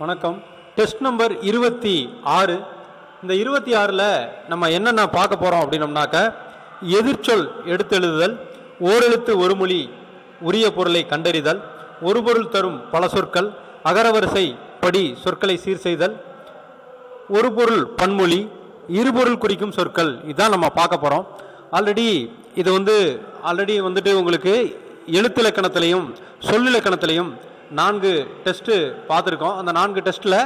வணக்கம். Test number இருபத்தி ஆறு. இந்த இருபத்தி ஆறில் நம்ம என்னென்ன பார்க்க போகிறோம் அப்படின்னம்னாக்க எதிர்ச்சொல் எடுத்தெழுதுதல் ஓரெழுத்து ஒரு மொழி உரிய பொருளை கண்டறிதல் ஒரு பொருள் தரும் பல சொற்கள் அகரவரிசை படி சொற்களை சீர் செய்தல் ஒரு பொருள் பன்மொழி இருபொருள் குறிக்கும் சொற்கள் இதுதான் நம்ம பார்க்க போகிறோம் ஆல்ரெடி இது வந்து ஆல்ரெடி வந்துட்டு உங்களுக்கு எழுத்திலக்கணத்திலையும் சொல்லிலக்கணத்திலையும் நான்கு டெஸ்ட்டு பார்த்துருக்கோம். அந்த நான்கு டெஸ்ட்டில்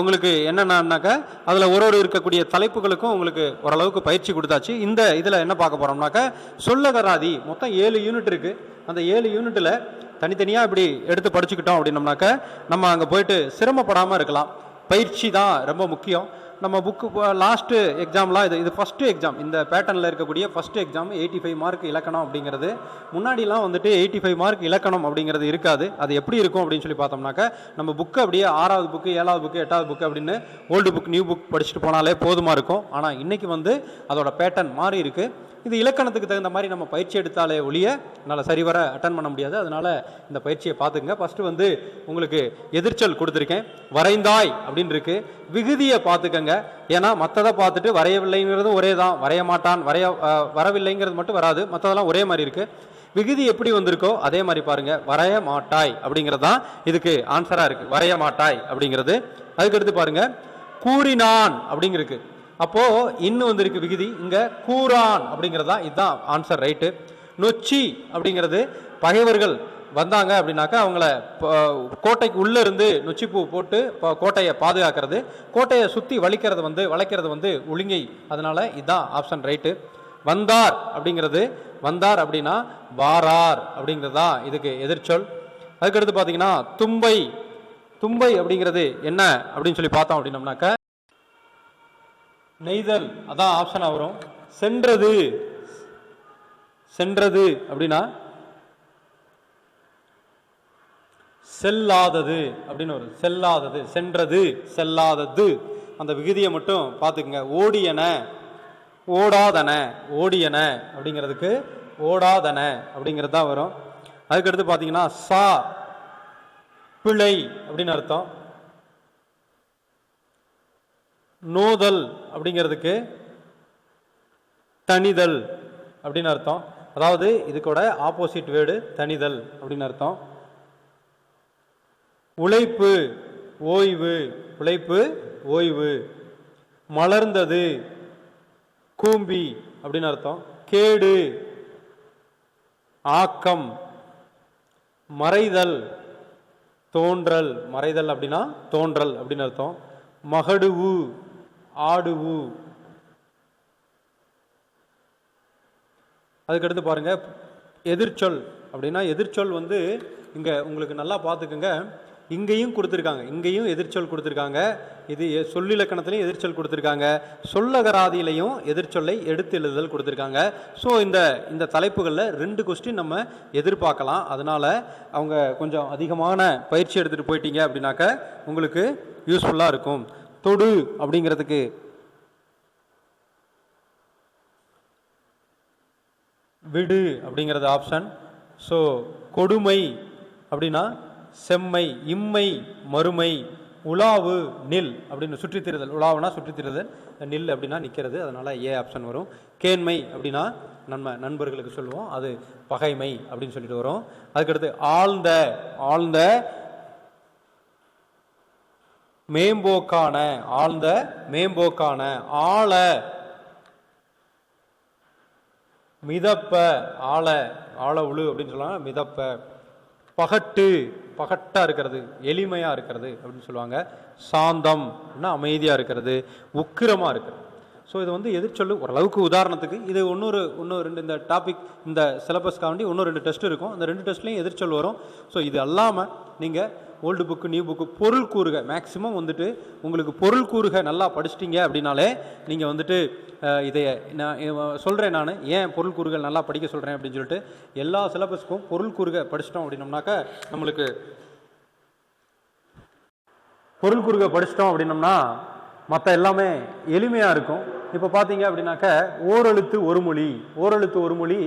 உங்களுக்கு என்னென்னாக்கா அதில் ஒரு ஒரு இருக்கக்கூடிய தலைப்புகளுக்கும் உங்களுக்கு ஓரளவுக்கு பயிற்சி கொடுத்தாச்சு. இந்த இதில் என்ன பார்க்க போகிறோம்னாக்கா சொல்லகராதி மொத்தம் ஏழு யூனிட் இருக்குது அந்த ஏழு யூனிட்டில் தனித்தனியாக இப்படி எடுத்து படிச்சுக்கிட்டோம் அப்படின்னம்னாக்க நம்ம அங்கே போயிட்டு சிரமப்படாமல் இருக்கலாம். பயிற்சி தான் ரொம்ப முக்கியம். நம்ம புக்கு லாஸ்ட்டு எக்ஸாம்லாம் இது இது ஃபஸ்ட்டு எக்ஸாம் இந்த பேட்டர்னில் இருக்கக்கூடிய first exam eighty five mark இலக்கணம் அப்படிங்கிறது. முன்னாடிலாம் வந்துட்டு எயிட்டி ஃபைவ் மார்க் இலக்கணம் அப்படிங்கிறது இருக்காது. அது எப்படி இருக்கும் அப்படின்னு சொல்லி பார்த்தோம்னாக்க நம்ம புக்கு அப்படியே ஆறாவது புக்கு ஏழாவது புக்கு எட்டாவது புக்கு அப்படின்னு ஓல்டு புக் நியூ புக் படிச்சுட்டு போனாலே போதுமாக இருக்கும். ஆனால் இன்றைக்கி வந்து அதோட பேட்டர்ன் மாறி இருக்குது இது இலக்கணத்துக்கு தகுந்த மாதிரி நம்ம பயிற்சி எடுத்தாலே ஒழிய என்னால் சரிவர அட்டன் பண்ண முடியாது. அதனால இந்த பயிற்சியை பார்த்துக்குங்க. ஃபஸ்ட்டு வந்து உங்களுக்கு எதிர்ச்சல் கொடுத்துருக்கேன். வரைந்தாய் அப்படின்னு இருக்கு விகுதியை பார்த்துக்கங்க. ஏன்னா மற்றதை பார்த்துட்டு வரையவில்லைங்கிறதும் ஒரே தான். வரைய மாட்டான். வரைய வரவில்லைங்கிறது மட்டும் வராது. மற்றதெல்லாம் ஒரே மாதிரி இருக்கு. விகுதி எப்படி வந்திருக்கோ அதே மாதிரி பாருங்க. வரைய மாட்டாய் அப்படிங்கிறது தான் இதுக்கு ஆன்சரா இருக்கு. வரைய மாட்டாய் அப்படிங்கிறது. அதுக்கடுத்து பாருங்க. கூறினான் அப்படிங்கிருக்கு. அப்போ இன்னும் வந்திருக்கு விகுதி. இங்க கூரான் அப்படிங்கிறது தான் இதுதான் ஆன்சர் ரைட்டு நொச்சி அப்படிங்கிறது பகைவர்கள் வந்தாங்க அப்படின்னாக்கா அவங்கள கோட்டைக்கு உள்ள இருந்து நொச்சிப்பூ போட்டு கோட்டையை பாதுகாக்கிறது. கோட்டையை சுத்தி வலிக்கிறது வந்து வளைக்கிறது வந்து ஒழுங்கை. அதனால இதுதான் ஆப்ஷன் ரைட்டு வந்தார் அப்படிங்கிறது வந்தார் அப்படின்னா வாரார் அப்படிங்கிறது தான் இதுக்கு எதிர்ச்சொல். அதுக்கடுத்து பார்த்தீங்கன்னா தும்பை. தும்பை அப்படிங்கிறது என்ன அப்படின்னு சொல்லி பார்த்தோம் அப்படின்னம்னாக்க நெய்தல் அதான் ஆப்ஷனாக வரும். சென்றது. சென்றது அப்படின்னா செல்லாதது அப்படின்னு வரும். செல்லாதது சென்றது செல்லாதது. அந்த விகுதியை மட்டும் பார்த்துக்குங்க. ஓடியன ஓடாதன ஓடியன அப்படிங்கிறதுக்கு ஓடாதன அப்படிங்கிறது தான் வரும். அதுக்கடுத்து பார்த்தீங்கன்னா சா பிழை அப்படின்னு அர்த்தம். நோதல் அப்படிங்கிறதுக்கு தனிதல் அப்படின்னு அர்த்தம். அதாவது இதுக்கூட ஆப்போசிட் வேர்டு தனிதல் அப்படின்னு அர்த்தம். உழைப்பு ஓய்வு உழைப்பு ஓய்வு. மலர்ந்தது கூம்பி அப்படின்னு அர்த்தம். கேடு ஆக்கம். மறைதல் தோன்றல். மறைதல் அப்படின்னா தோன்றல் அப்படின்னு அர்த்தம். மகடுவு ஆடுவு. அதுக்கடுத்து பாருங்க எதிர்ச்சொல். அப்படின்னா எதிர்ச்சொல் வந்து இங்க உங்களுக்கு நல்லா பார்த்துக்குங்க. இங்கேயும் கொடுத்துருக்காங்க. இங்கேயும் எதிர்ச்சொல் கொடுத்துருக்காங்க. இது எ- சொல்லிலக்கணத்திலையும் எதிர்ச்சொல் கொடுத்துருக்காங்க. சொல்லகராதியிலையும் எதிர்ச்சொல்லை எடுத்து எழுதுதல் கொடுத்துருக்காங்க. ஸோ இந்த இந்த தலைப்புகளில் ரெண்டு கொஸ்டின் நம்ம எதிர்பார்க்கலாம். அதனால் அவங்க கொஞ்சம் அதிகமான பயிற்சி எடுத்துகிட்டு போயிட்டீங்க அப்படின்னாக்க உங்களுக்கு யூஸ்ஃபுல்லாக இருக்கும். தொடு அப்படிங்கிறதுக்கு. விடு அப்படிங்கிறது ஆப்ஷன் ஸோ கொடுமை அப்படின்னா செம்மை இம்மை மறுமை உலாவு நில் அப்படின்னு சுற்றித்திருதல். உலாவுனா சுற்றித்திரிதல். நில் அப்படின்னா நிற்கிறது அதனால் ஏ ஆப்ஷன் வரும். கேண்மை அப்படின்னா நம்ம நண்பர்களுக்கு சொல்லுவோம். அது பகைமை அப்படின்னு சொல்லிட்டு வரும். அதுக்கடுத்து ஆழ்ந்த ஆழ்ந்த மேம்போக்கான ஆழ்ந்த மேம்போக்கான ஆழ மிதப்ப ஆழ ஆழ உழு அப்படின்னு சொல்லலாம் மிதப்ப. பகட்டு பகட்டாக இருக்கிறது எளிமையாக இருக்கிறது அப்படின்னு சொல்லுவாங்க. சாந்தம் அமைதியாக இருக்கிறது உக்கிரமாக இருக்கிறது. ஸோ இது வந்து எதிர்ச்சொல்லு ஓரளவுக்கு உதாரணத்துக்கு இது இன்னொரு இன்னும் ரெண்டு இந்த டாபிக் இந்த சிலபஸ்க்காண்டி இன்னும் ரெண்டு டெஸ்ட் இருக்கும். அந்த ரெண்டு டெஸ்ட்லேயும் எதிர்ச்சொல் வரும். ஸோ இது அல்லாமல் நீங்கள் ஓல்டு புக்கு நியூ புக்கு பொருள் கூறுக. மேக்ஸிமம் வந்துட்டு உங்களுக்கு பொருள் கூறுக நல்லா படிச்சிட்டிங்க அப்படின்னாலே நீங்கள் வந்துட்டு இதை நான் சொல்கிறேன் நான். ஏன் பொருள் கூறுகள் நல்லா படிக்க சொல்கிறேன் அப்படின்னு சொல்லிட்டு எல்லா சிலபஸ்க்கும் பொருள் கூறுக படிச்சிட்டோம் அப்படின்னோம்னாக்க நம்மளுக்கு பொருள் கூறுக படிச்சிட்டோம் அப்படின்னோம்னா மற்ற எல்லாமே எளிமையாக இருக்கும். இப்போ பார்த்தீங்க அப்படின்னாக்க ஓரெழுத்து ஒரு மொழி. ஓரெழுத்து ஒரு மொழி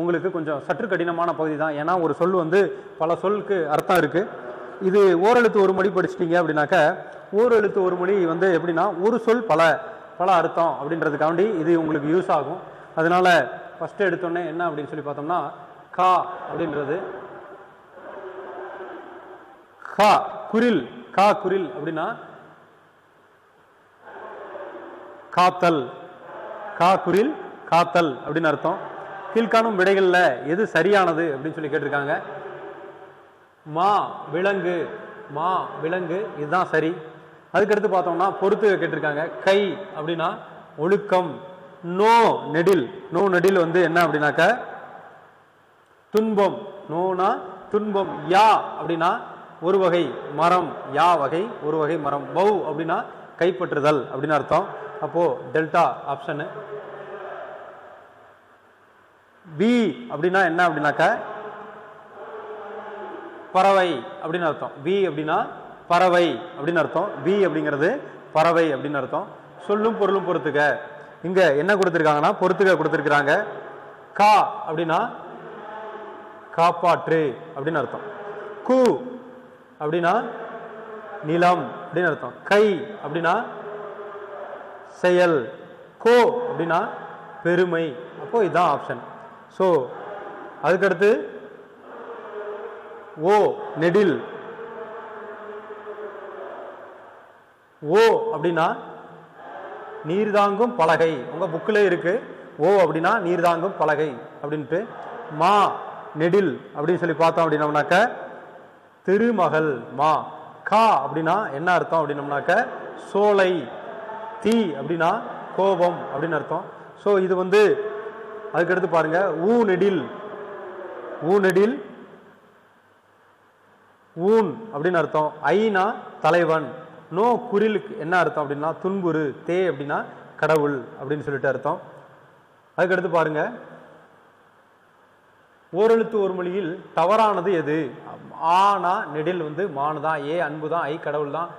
உங்களுக்கு கொஞ்சம் சற்று கடினமான பகுதி தான். ஏன்னா ஒரு சொல் வந்து பல சொல்லுக்கு அர்த்தம் இருக்குது இது ஓரெழுத்து ஒரு மொழி படிச்சிட்டீங்க அப்படின்னாக்க ஓரெழுத்து ஒரு மொழி வந்து எப்படின்னா ஒரு சொல் பல பல அர்த்தம் அப்படின்றதுக்காண்டி இது உங்களுக்கு யூஸ் ஆகும். அதனால ஃபஸ்ட்டு எடுத்தோடனே என்ன அப்படின்னு சொல்லி பார்த்தோம்னா கா அப்படின்றது. கா குரில் கா குரில் அப்படின்னா காத்தல். கா குரில் காத்தல் அப்படின்னு அர்த்தம். கீழ்காணும் விடைகளில் எது சரியானது அப்படின்னு சொல்லி கேட்டிருக்காங்க. மா விலங்கு. மா விலங்கு. இதுதான் சரி. அதுக்கடுத்து பார்த்தோம்னா பொறுத்து கேட்டிருக்காங்க. கை அப்படின்னா ஒழுக்கம். நோ நெடில். நோ நெடில் வந்து என்ன அப்படின்னாக்க? துன்பம். நோனா துன்பம். யா அப்படின்னா ஒரு வகை மரம். யா வகை ஒரு வகை மரம். பௌ அப்படின்னா கைப்பற்றுதல் அப்படின்னு அர்த்தம். அப்போ டெல்டா ஆப்ஷனு. பி அப்படின்னா என்ன அப்படின்னாக்க? பறவை அப்படின்னு அர்த்தம். வி அப்படின்னா பறவை அப்படின்னு அர்த்தம். வி அப்படிங்கிறது பறவை அப்படின்னு அர்த்தம். சொல்லும் பொருளும் பொறுத்துக்க இங்க என்ன கொடுத்துருக்காங்கன்னா பொறுத்துக்க கொடுத்துருக்குறாங்க. கா அப்படின்னா காப்பாற்று அப்படின்னு அர்த்தம். கு அப்படின்னா நிலம் அப்படின்னு அர்த்தம். கை அப்படின்னா செயல். கோ அப்படின்னா பெருமை. அப்போ இதுதான் ஆப்ஷன் ஸோ அதுக்கடுத்து ஓ நெடில். ஓ அப்படின்னா நீர்தாங்கும் பலகை. உங்க புக்கில் இருக்கு. ஓ அப்படின்னா நீர்தாங்கும் பலகை அப்படின்ட்டு. மா நெடில் அப்படின்னு சொல்லி பார்த்தோம் அப்படின்னம்னாக்க திருமகள் மா. கா அப்படின்னா என்ன அர்த்தம் அப்படின்னம்னாக்க சோலை. தீ அப்படின்னா கோபம் அப்படின்னு அர்த்தம். ஸோ இது வந்து அதுக்கடுத்து பாருங்க ஊ நெடில். ஊ நெடில் ஊன் அப்படின்னு அர்த்தம். ஐனா தலைவன். நோ குரிலுக்கு என்ன அர்த்தம் அப்படின்னா துன்புறு தே அப்படின்னா கடவுள் அப்படின்னு சொல்லிட்டு அர்த்தம். அதுக்கடுத்து பாருங்க. ஓரெழுத்து ஒரு மொழியில் தவறானது எது? ஆனா நெடில் வந்து மானு தான் ஏ அன்பு தான் ஐ கடவுள் தான்.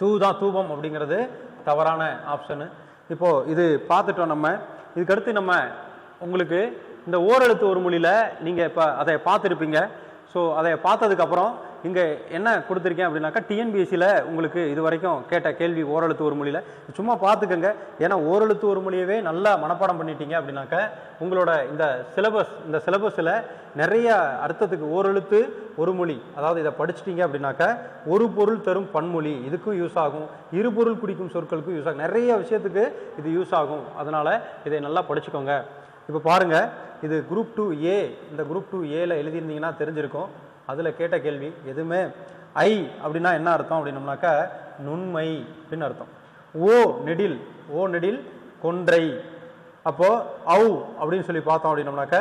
தூ தான் தூபம் அப்படிங்கிறது தவறான ஆப்ஷனு இப்போ இது பார்த்துட்டோம் நம்ம. இதுக்கடுத்து நம்ம உங்களுக்கு இந்த ஓரெழுத்து ஒரு மொழியில் நீங்கள் இப்போ அதை பார்த்துருப்பீங்க. ஸோ அதை பார்த்ததுக்கப்புறம் இங்கே என்ன கொடுத்துருக்கேன் அப்படின்னாக்கா டிஎன்பிஎஸ்சியில் உங்களுக்கு இது வரைக்கும் கேட்ட கேள்வி ஓரெழுத்து ஒரு மொழியில் சும்மா பார்த்துக்கங்க. ஏன்னா ஓரெழுத்து ஒரு மொழியவே நல்லா மனப்பாடம் பண்ணிட்டீங்க அப்படின்னாக்கா உங்களோட இந்த சிலபஸ் இந்த சிலபஸில் நிறைய அர்த்தத்துக்கு ஓரெழுத்து ஒரு மொழி அதாவது இதை படிச்சிட்டிங்க அப்படின்னாக்கா ஒரு பொருள் தரும் பன்மொழி இதுக்கும் யூஸ் ஆகும். இரு பொருள் குறிக்கும் சொற்களுக்கும் யூஸ் ஆகும். நிறைய விஷயத்துக்கு இது யூஸ் ஆகும். அதனால் இதை நல்லா படிச்சுக்கோங்க. இப்போ பாருங்கள் இது குரூப் டூ ஏ இந்த குரூப் டூ ஏல எழுதியிருந்தீங்கன்னா தெரிஞ்சிருக்கும். அதில் கேட்ட கேள்வி எதுவுமே? ஐ அப்படின்னா என்ன அர்த்தம் அப்படின்னம்னாக்கா நுண்மை அப்படின்னு அர்த்தம். ஓ நெடில் ஓ நெடில் கொன்றை. அப்போ அவு அப்படின்னு சொல்லி பார்த்தோம் அப்படின்னம்னாக்க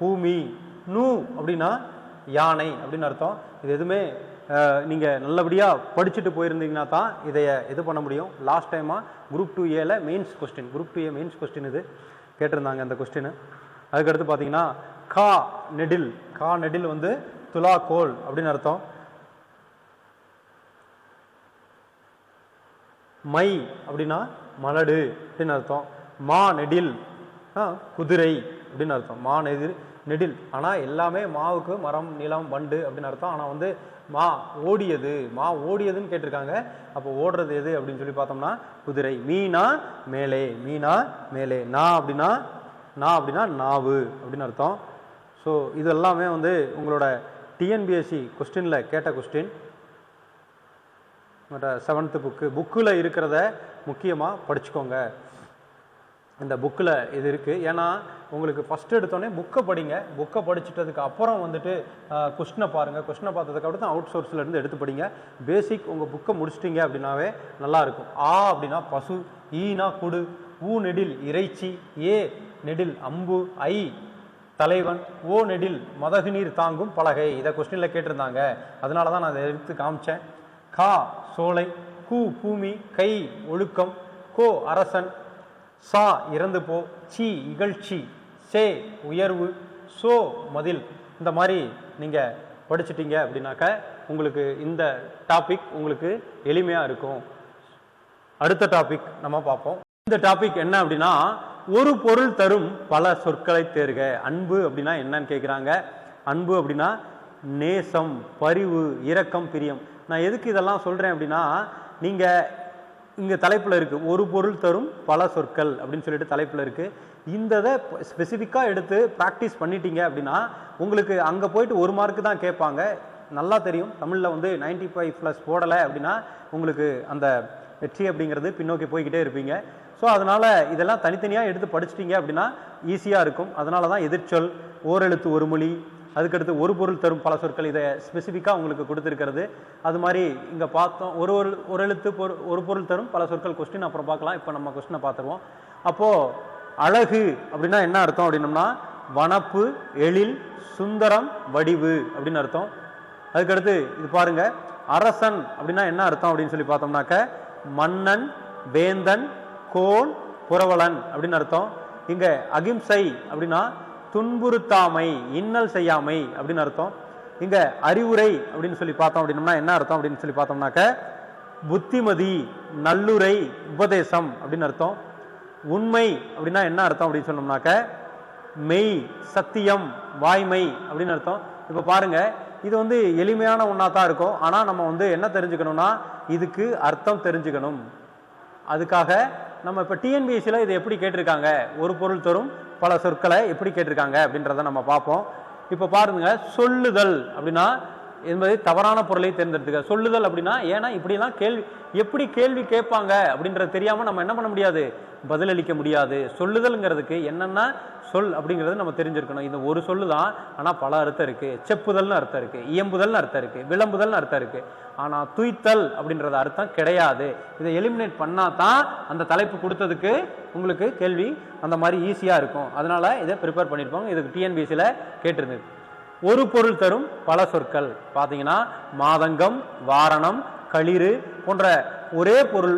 பூமி. நூ அப்படின்னா யானை அப்படின்னு அர்த்தம். இது எதுவுமே நீங்கள் நல்லபடியாக படிச்சுட்டு போயிருந்தீங்கன்னா தான் இதைய இது பண்ண முடியும். லாஸ்ட் டைமாக குரூப் டூ ஏல mains question group two A mains question இது. கேட்டிருந்தாங்க அந்த கொஸ்டின் அதுக்கடுத்து பார்த்தீங்கன்னா கா நெடில். கா நெடில் வந்து துலா கோல் அப்படின்னு அர்த்தம். மை அப்படின்னா மலடு அப்படின்னு அர்த்தம். மா நெடில் ஆ, குதிரை அப்படின்னு அர்த்தம். மா நெதில் நெடில். ஆனால் எல்லாமே மாவுக்கு மரம் நிலம் வண்டு அப்படின்னு அர்த்தம். ஆனால் வந்து மா ஓடியது. மா ஓடியதுன்னு கேட்டிருக்காங்க. அப்போ ஓடுறது எது அப்படின்னு சொல்லி பார்த்தோம்னா குதிரை. மீனா மேலே. மீனா மேலே. நா அப்படின்னா நா அப்படின்னா நாவு அப்படின்னு அர்த்தம். ஸோ இது எல்லாமே வந்து உங்களோட டிஎன்பிஎஸ்சி கொஸ்டினில் கேட்ட கொஸ்டின் மற்ற செவன்த்து புக்கு புக்கில் இருக்கிறத முக்கியமாக படிச்சுக்கோங்க. இந்த புக்கில் இது இருக்குது ஏன்னா உங்களுக்கு ஃபஸ்ட்டு எடுத்தோடனே புக்கை படிங்க. புக்கை படிச்சிட்டதுக்கு அப்புறம் வந்துட்டு கொஸ்டினை பாருங்கள் கொஸ்டினை பார்த்ததுக்கு அப்புறம் தான் அவுட் சோர்ஸ்லேருந்து எடுத்து படிங்க. பேசிக் உங்கள் புக்கை முடிச்சிட்டிங்க அப்படின்னாவே நல்லாயிருக்கும் ஆ அப்படின்னா பசு ஈனா குடு ஊ நெடில் இறைச்சி ஏ நெடில் அம்பு ஐ தலைவன் ஓ நெடில் மதகு நீர் தாங்கும் பலகை. இதை கொஸ்டினில் கேட்டிருந்தாங்க. அதனால தான் நான் அதை எடுத்து காமிச்சேன். கா சோலை கூ பூமி கை ஒழுக்கம் கோ அரசன் சா இறந்து போ சி இகழ்ச்சி சே உயர்வு சோ மதில். இந்த மாதிரி நீங்கள் படிச்சிட்டிங்க அப்படின்னாக்க உங்களுக்கு இந்த டாபிக் உங்களுக்கு எளிமையாக இருக்கும். அடுத்த டாபிக் நம்ம பார்ப்போம். இந்த டாபிக் என்ன அப்படின்னா ஒரு பொருள் தரும் பல சொற்களை தேர்க. அன்பு அப்படின்னா என்னன்னு கேட்குறாங்க அன்பு அப்படின்னா நேசம் பரிவு இரக்கம் பிரியம். நான் எதுக்கு இதெல்லாம் சொல்கிறேன் அப்படின்னா நீங்கள் இங்கே தலைப்பில் இருக்குது ஒரு பொருள் தரும் பல சொற்கள் அப்படின்னு சொல்லிட்டு தலைப்பில் இருக்குது இந்த இதை ஸ்பெசிஃபிக்காக எடுத்து ப்ராக்டிஸ் பண்ணிட்டீங்க அப்படின்னா உங்களுக்கு அங்கே போயிட்டு ஒரு மார்க்கு தான் கேட்பாங்க. நல்லா தெரியும். தமிழில் வந்து 95 ஃபைவ் ப்ளஸ் போடலை அப்படின்னா உங்களுக்கு அந்த வெற்றி அப்படிங்கிறது பின்னோக்கி போய்கிட்டே இருப்பீங்க. ஸோ அதனால் இதெல்லாம் தனித்தனியாக எடுத்து படிச்சிட்டிங்க அப்படின்னா ஈஸியாக இருக்கும். அதனால தான் எதிர்ச்சொல் ஓரெழுத்து ஒரு மொழி அதுக்கடுத்து ஒரு பொருள் தரும் பல சொற்கள் இதை ஸ்பெசிஃபிக்காக உங்களுக்கு கொடுத்துருக்கிறது. அது மாதிரி இங்கே பார்த்தோம் ஒரு ஒரு ஒரு எழுத்து பொரு ஒரு பொருள் தரும் பல சொற்கள் கொஸ்டின் அப்புறம் பார்க்கலாம். இப்போ நம்ம கொஸ்டினை பார்த்துருவோம். அப்போது அழகு அப்படின்னா என்ன அர்த்தம் அப்படின்னம்னா வனப்பு எழில் சுந்தரம் வடிவு அப்படின்னு அர்த்தம். அதுக்கடுத்து இது பாருங்க அரசன் அப்படின்னா என்ன அர்த்தம் அப்படின்னு சொல்லி பார்த்தோம்னாக்க மன்னன் வேந்தன் கோன் புரவலன் அப்படின்னு அர்த்தம். இங்க அகிம்சை அப்படின்னா துன்புறுத்தாமை இன்னல் செய்யாமை அப்படின்னு அர்த்தம். இங்க அறிவுரை அப்படின்னு சொல்லி பார்த்தோம் அப்படின்னம்னா என்ன அர்த்தம் அப்படின்னு சொல்லி பார்த்தோம்னாக்க புத்திமதி நல்லுரை உபதேசம் அப்படின்னு அர்த்தம். உண்மை அப்படின்னா என்ன அர்த்தம் அப்படின்னு சொன்னோம்னாக்க மெய் சத்தியம் வாய்மை அப்படின்னு அர்த்தம். இப்போ பாருங்க இது வந்து எளிமையான ஒன்றா தான் இருக்கும். ஆனால் நம்ம வந்து என்ன தெரிஞ்சுக்கணும்னா இதுக்கு அர்த்தம் தெரிஞ்சுக்கணும். அதுக்காக நம்ம இப்போ டிஎன்பிஎஸ்சியில் இது எப்படி கேட்டிருக்காங்க? ஒரு பொருள் தரும் பல சொற்களை எப்படி கேட்டிருக்காங்க அப்படின்றத நம்ம பார்ப்போம். இப்போ பாருங்க சொல்லுதல் அப்படின்னா என்பதை தவறான பொருளை தேர்ந்தெடுத்துக்க. சொல்லுதல் அப்படின்னா ஏன்னா இப்படிலாம் கேள்வி எப்படி கேள்வி கேட்பாங்க அப்படின்றது தெரியாமல் நம்ம என்ன பண்ண முடியாது? பதிலளிக்க முடியாது. சொல்லுதல்ங்கிறதுக்கு என்னென்ன சொல் அப்படிங்கிறது நம்ம தெரிஞ்சிருக்கணும். இந்த ஒரு சொல்லு தான் ஆனால் பல அர்த்தம் இருக்குது செப்புதல்னு அர்த்தம் இருக்குது இயம்புதல்னு அர்த்தம் இருக்குது விளம்புதல்னு அர்த்தம் இருக்குது ஆனால் துய்த்தல் அப்படின்றது அர்த்தம் கிடையாது. இதை எலிமினேட் பண்ணால் தான் அந்த தலைப்பு கொடுத்ததுக்கு உங்களுக்கு கேள்வி அந்த மாதிரி ஈஸியாக இருக்கும். அதனால் இதை ப்ரிப்பேர் பண்ணியிருப்போம் இதுக்கு டிஎன்பிசியில் கேட்டிருந்தது. ஒரு பொருள் தரும் பல சொற்கள். பார்த்தீங்கன்னா மாதங்கம் வாரணம் களிறு போன்ற ஒரே பொருள்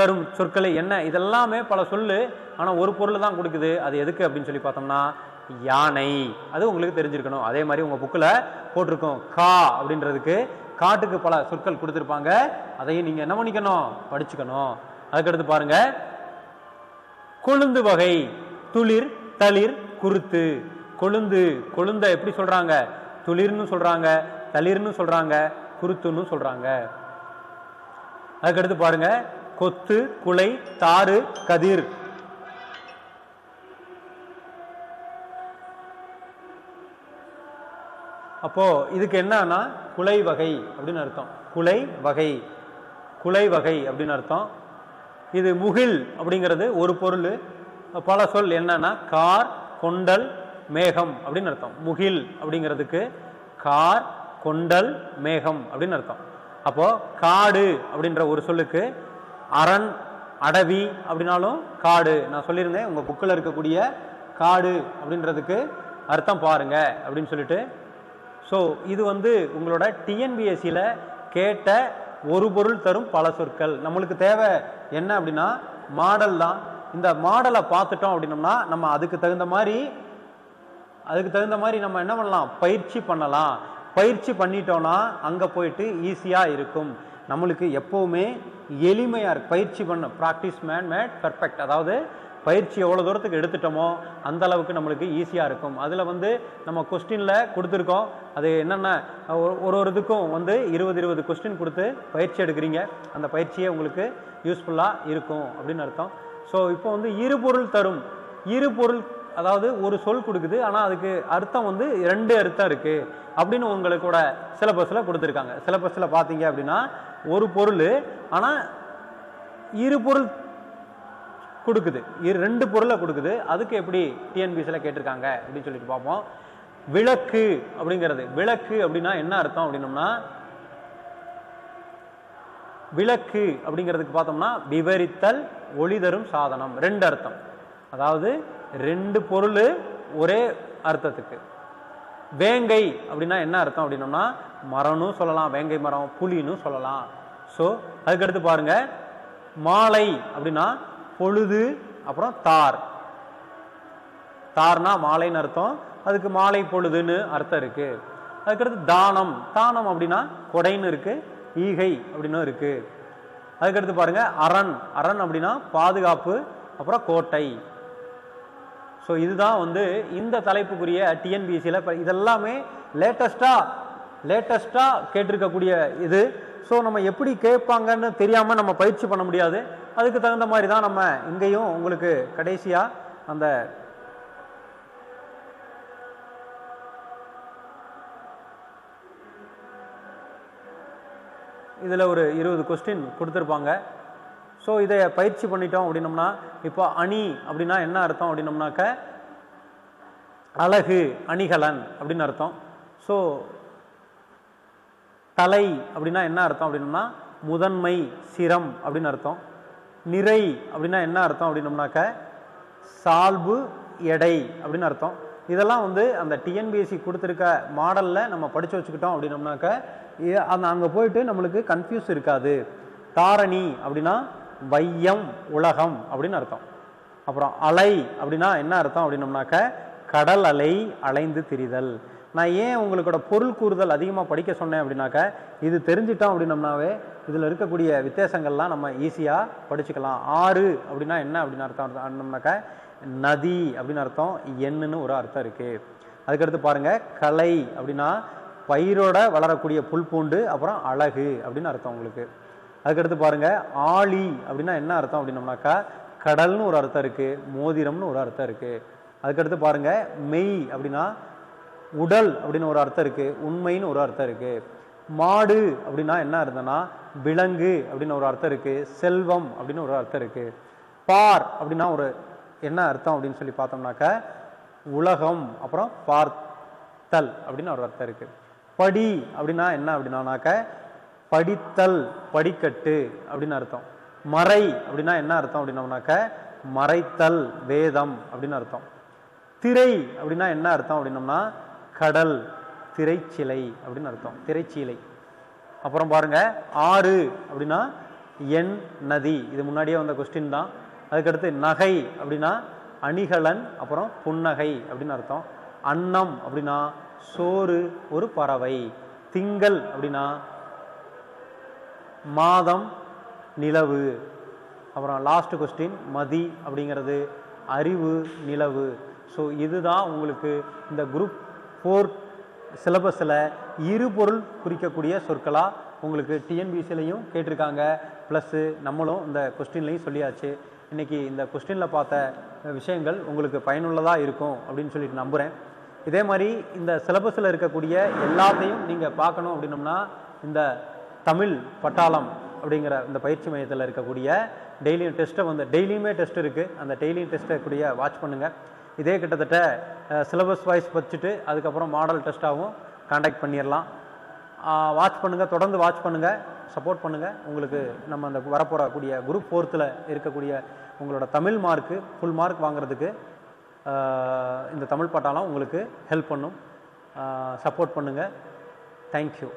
தரும் சொற்களை என்ன? இதெல்லாமே பல சொல்லு ஆனால் ஒரு பொருள் தான் கொடுக்குது. அது எதுக்கு அப்படின்னு சொல்லி பார்த்தோம்னா யானை. அது உங்களுக்கு தெரிஞ்சிருக்கணும். அதே மாதிரி உங்கள் புக்கில் போட்டிருக்கோம். கா அப்படின்றதுக்கு காட்டுக்கு பல சொற்கள் கொடுத்துருப்பாங்க. அதையும் நீங்கள் என்ன பண்ணிக்கணும்? படிச்சுக்கணும். அதுக்கடுத்து பாருங்க. கொழுந்து வகை துளிர் தளிர் குருத்து. கொழுந்து கொழுந்த எப்படி சொல்கிறாங்க துளிர்னு சொல்கிறாங்க தளிர்னு சொல்கிறாங்க குருத்துன்னு சொல்கிறாங்க அதுக்கடுத்து பாருங்கள் கொத்து குலை தாறு கதிர். அப்போ இதுக்கு என்னன்னா குலை வகை அப்படின்னு அர்த்தம். குலை வகை. குலை வகை அப்படின்னு அர்த்தம். இது முகில் அப்படிங்கிறது ஒரு பொருள். பல சொல் என்னன்னா கார் கொண்டல் மேகம் அப்படின்னு அர்த்தம். முகில் அப்படிங்கிறதுக்கு கார் கொண்டல் மேகம் அப்படின்னு அர்த்தம். அப்போ காடு அப்படின்ற ஒரு சொல்லுக்கு அரண் அடவி அப்படின்னாலும் காடு. நான் சொல்லியிருந்தேன் உங்கள் புக்கில் இருக்கக்கூடிய காடு அப்படின்றதுக்கு அர்த்தம் பாருங்க அப்படின்னு சொல்லிட்டு. ஸோ இது வந்து உங்களோட டிஎன்பிஎஸ்சியில் கேட்ட ஒரு பொருள் தரும் பல சொற்கள். நம்மளுக்கு தேவை என்ன அப்படின்னா மாடல் தான். இந்த மாடலை பார்த்துட்டோம் அப்படின்னம்னா நம்ம அதுக்கு தகுந்த மாதிரி அதுக்கு தகுந்த மாதிரி நம்ம என்ன பண்ணலாம்? பயிற்சி பண்ணலாம். பயிற்சி பண்ணிட்டோம்னா அங்கே போயிட்டு ஈஸியாக இருக்கும். நம்மளுக்கு எப்போவுமே எளிமையாக இருக்கு. பயிற்சி பண்ண ப்ராக்டிஸ் மேன் மேட் பர்ஃபெக்ட் அதாவது பயிற்சி எவ்வளோ தூரத்துக்கு எடுத்துட்டோமோ அந்த அளவுக்கு நம்மளுக்கு ஈஸியாக இருக்கும். அதில் வந்து நம்ம கொஸ்டினில் கொடுத்துருக்கோம். அது என்னென்ன ஒரு ஒரு ஒரு இதுக்கும் வந்து இருபது இருபது கொஸ்டின் கொடுத்து பயிற்சி எடுக்கிறீங்க. அந்த பயிற்சியே உங்களுக்கு யூஸ்ஃபுல்லாக இருக்கும் அப்படின்னு அர்த்தம். ஸோ இப்போ வந்து இரு பொருள் தரும். இரு பொருள் அதாவது ஒரு சொல் கொடுக்குது ஆனால் அதுக்கு அர்த்தம் வந்து ரெண்டு அர்த்தம் இருக்குது அப்படின்னு உங்களுக்கு கூட சிலபஸில் கொடுத்துருக்காங்க. சிலபஸில் பார்த்தீங்க அப்படின்னா ஒரு பொருள் ஆனால் இரு பொருள் கொடுக்குது. இரு ரெண்டு பொருளை கொடுக்குது. அதுக்கு எப்படி டிஎன்பிசியில் கேட்டிருக்காங்க அப்படின்னு சொல்லிட்டு பார்ப்போம். விளக்கு அப்படிங்கிறது. விளக்கு அப்படின்னா என்ன அர்த்தம் அப்படின்னம்னா விளக்கு அப்படிங்கிறதுக்கு பார்த்தோம்னா விவரித்தல் ஒளி தரும் சாதனம். ரெண்டு அர்த்தம். அதாவது ரெண்டு பொருள் ஒரே அர்த்தத்துக்கு. வேங்கை அப்படின்னா என்ன அர்த்தம் அப்படின்னோம்னா மரம்னு சொல்லலாம் வேங்கை மரம் புலின்னு சொல்லலாம். ஸோ அதுக்கடுத்து பாருங்க மாலை அப்படின்னா பொழுது அப்புறம் தார். தார்னா மாலைன்னு அர்த்தம். அதுக்கு மாலை பொழுதுன்னு அர்த்தம் இருக்கு. அதுக்கடுத்து தானம். தானம் அப்படின்னா கொடைன்னு இருக்கு ஈகை அப்படின்னு இருக்கு. அதுக்கடுத்து பாருங்க அரண். அரண் அப்படின்னா பாதுகாப்பு அப்புறம் கோட்டை. ஸோ இதுதான் வந்து இந்த தலைப்புக்குரிய டிஎன்பிஎஸ்சியில் இப்போ இதெல்லாமே லேட்டஸ்ட்டாக லேட்டஸ்ட்டாக கேட்டிருக்கக்கூடிய இது. ஸோ நம்ம எப்படி கேட்பாங்கன்னு தெரியாமல் நம்ம பயிற்சி பண்ண முடியாது. அதுக்கு தகுந்த மாதிரி தான் நம்ம இங்கேயும் உங்களுக்கு கடைசியாக அந்த இதில் ஒரு இருபது கொஸ்டின் கொடுத்துருப்பாங்க. ஸோ இதை பயிற்சி பண்ணிட்டோம் அப்படின்னோம்னா இப்போ அணி அப்படின்னா என்ன அர்த்தம் அப்படின்னோம்னாக்க அழகு அணிகலன் அப்படின்னு அர்த்தம். ஸோ தலை அப்படின்னா என்ன அர்த்தம் அப்படின்னோம்னா முதன்மை சிரம் அப்படின்னு அர்த்தம். நிறை அப்படின்னா என்ன அர்த்தம் அப்படின்னோம்னாக்க சால்பு எடை அப்படின்னு அர்த்தம். இதெல்லாம் வந்து அந்த டிஎன்பிஎஸ்சி கொடுத்துருக்க மாடலில் நம்ம படித்து வச்சுக்கிட்டோம் அப்படின்னோம்னாக்க அந்த அங்கே போயிட்டு நம்மளுக்கு கன்ஃபியூஸ் இருக்காது. தாரணி அப்படின்னா வையம் உலகம் அப்படின்னு அர்த்தம். அப்புறம் அலை அப்படின்னா என்ன அர்த்தம் அப்படின்னம்னாக்க கடல் அலை அலைந்து திரிதல். நான் ஏன் உங்களுக்கோட பொருள் கூறுதல் அதிகமாக படிக்க சொன்னேன் அப்படின்னாக்க இது தெரிஞ்சிட்டோம் அப்படின்னம்னாவே இதில் இருக்கக்கூடிய வித்தியாசங்கள்லாம் நம்ம ஈஸியாக படிச்சுக்கலாம். ஆறு அப்படின்னா என்ன அப்படின்னு அர்த்தம் அர்த்தம்னாக்க நதி அப்படின்னு அர்த்தம் எண்ணுன்னு ஒரு அர்த்தம் இருக்குது அதுக்கடுத்து பாருங்க கலை அப்படின்னா பயிரோட வளரக்கூடிய புல் பூண்டு அப்புறம் அழகு அப்படின்னு அர்த்தம் உங்களுக்கு. அதுக்கடுத்து பாருங்க ஆழி அப்படின்னா என்ன அர்த்தம் அப்படின்னம்னாக்கா கடல்னு ஒரு அர்த்தம் இருக்கு மோதிரம்னு ஒரு அர்த்தம் இருக்கு. அதுக்கடுத்து பாருங்க மெய் அப்படின்னா உடல் அப்படின்னு ஒரு அர்த்தம் இருக்கு உண்மைன்னு ஒரு அர்த்தம் இருக்கு. மாடு அப்படின்னா என்ன அர்த்தம்னா விலங்கு அப்படின்னு ஒரு அர்த்தம் இருக்கு செல்வம் அப்படின்னு ஒரு அர்த்தம் இருக்கு. பார் அப்படின்னா ஒரு என்ன அர்த்தம் அப்படின்னு சொல்லி பார்த்தோம்னாக்க உலகம் அப்புறம் பார்த்தல் அப்படின்னு ஒரு அர்த்தம் இருக்கு. படி அப்படின்னா என்ன அப்படின்னாக்க படித்தல் படிக்கட்டு அப்படின்னு அர்த்தம். மறை அப்படின்னா என்ன அர்த்தம் அப்படின்னோம்னாக்க மறைத்தல் வேதம் அப்படின்னு அர்த்தம். திரை அப்படின்னா என்ன அர்த்தம் அப்படின்னோம்னா கடல் திரைச்சிலை அப்படின்னு அர்த்தம். திரைச்சீலை. அப்புறம் பாருங்க ஆறு அப்படின்னா எண் நதி. இது முன்னாடியே வந்த கொஸ்டின் தான். அதுக்கடுத்து நகை அப்படின்னா அணிகலன் அப்புறம் புன்னகை அப்படின்னு அர்த்தம். அன்னம் அப்படின்னா சோறு ஒரு பறவை. திங்கள் அப்படின்னா மாதம் நிலவு. அப்புறம் லாஸ்ட் கொஸ்டின் மதி அப்படிங்கிறது அறிவு நிலவு. ஸோ இதுதான் உங்களுக்கு இந்த குரூப் ஃபோர் சிலபஸில் இருபொருள் குறிக்கக்கூடிய சொற்களாக உங்களுக்கு டிஎன்பிசிலையும் கேட்டிருக்காங்க. ப்ளஸ்ஸு நம்மளும் இந்த கொஸ்டின்லையும் சொல்லியாச்சு. இன்றைக்கி இந்த கொஸ்டினில் பார்த்த விஷயங்கள் உங்களுக்கு பயனுள்ளதாக இருக்கும் அப்படின்னு சொல்லிட்டு நம்புகிறேன் இதே மாதிரி இந்த சிலபஸில் இருக்கக்கூடிய எல்லாத்தையும் நீங்கள் பார்க்கணும் அப்படின்னம்னா இந்த தமிழ் பட்டாளம் அப்படிங்கிற இந்த பயிற்சி மையத்தில் இருக்கக்கூடிய டெய்லியும் டெஸ்ட்டை வந்து டெய்லியுமே டெஸ்ட் இருக்குது அந்த டெய்லியும் டெஸ்ட்டை கூடிய வாட்ச் பண்ணுங்கள் இதே கிட்டத்தட்ட சிலபஸ் வைஸ் வச்சுட்டு அதுக்கப்புறம் மாடல் டெஸ்ட்டாகவும் காண்டாக்ட் பண்ணிடலாம் வாட்ச் பண்ணுங்கள் தொடர்ந்து வாட்ச் பண்ணுங்கள் சப்போர்ட் பண்ணுங்கள் உங்களுக்கு நம்ம அந்த வரப்போகக்கூடிய குரூப் ஃபோர்த்தில் இருக்கக்கூடிய உங்களோட தமிழ் மார்க்கு ஃபுல் மார்க் வாங்குறதுக்கு இந்த தமிழ் பட்டாளம் உங்களுக்கு ஹெல்ப் பண்ணும். சப்போர்ட் பண்ணுங்கள் தேங்க்யூ